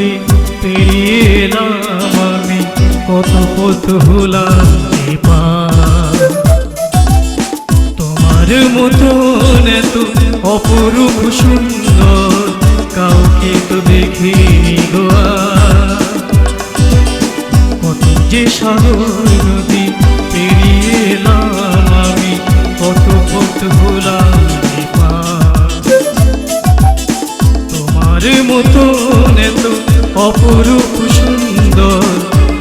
আছি পেরিয়ে এলাম আমি, কত পথ হলাম তোমার মতন এত অপরূপ সুন্দর কাউকে তো দেখিনি কত যে সাগর নদী পেরিয়ে এলাম আমি, কত পথ তোমার মতন এত অপরূপ সুন্দর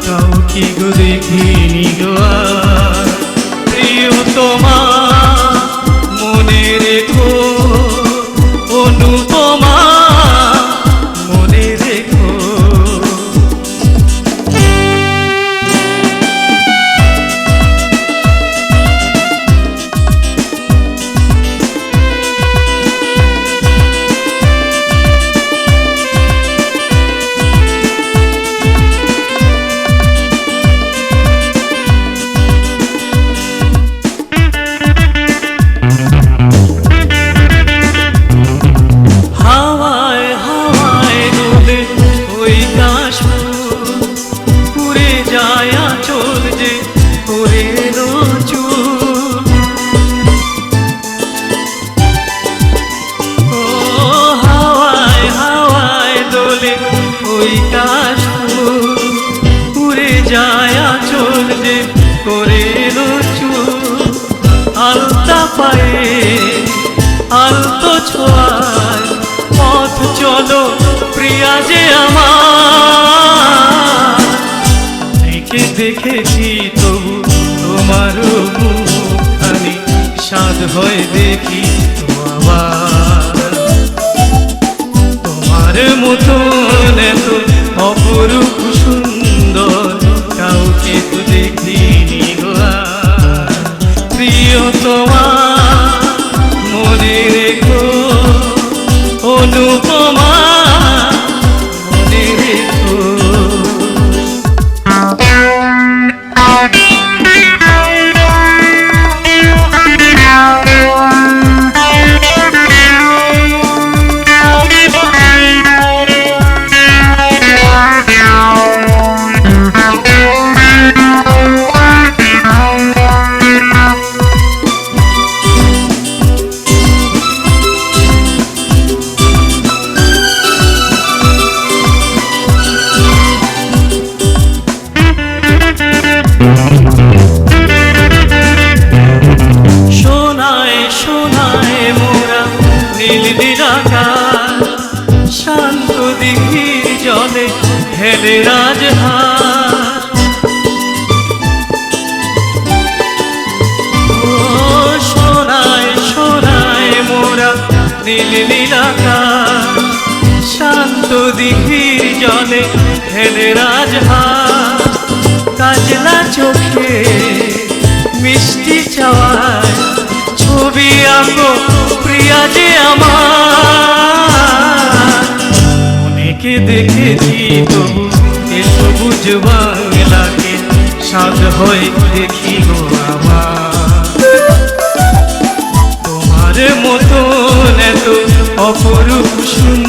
কাউকে গো দেখিনি গো প্রিয় তোমা কাশফুল উড়ে যায় আঁচল যে করে আলতা পায়ে, আলতো ছোঁয়ায়, পথ চলো প্রিয়া যে আমার। দেখে, দেখেছি তবু তোমার মুখখানি স্বাদ হয় দেখি তোমার মনে রেখো অনুপমা রাজহার ও সোনায় সোনায় মোরা নীল নীলাকার শান্ত দিঘির জলে হেলে রাজহার কাজলা চোখে মিষ্টি চাওয়ায়, ছবি আঁকো প্রিয়া যে আমার। অনেকে দেখেছি তবু বাংলাকে সাদ হয়ে দেখি গো আমার। তোমার মতন এত অপরূপ সুন্দর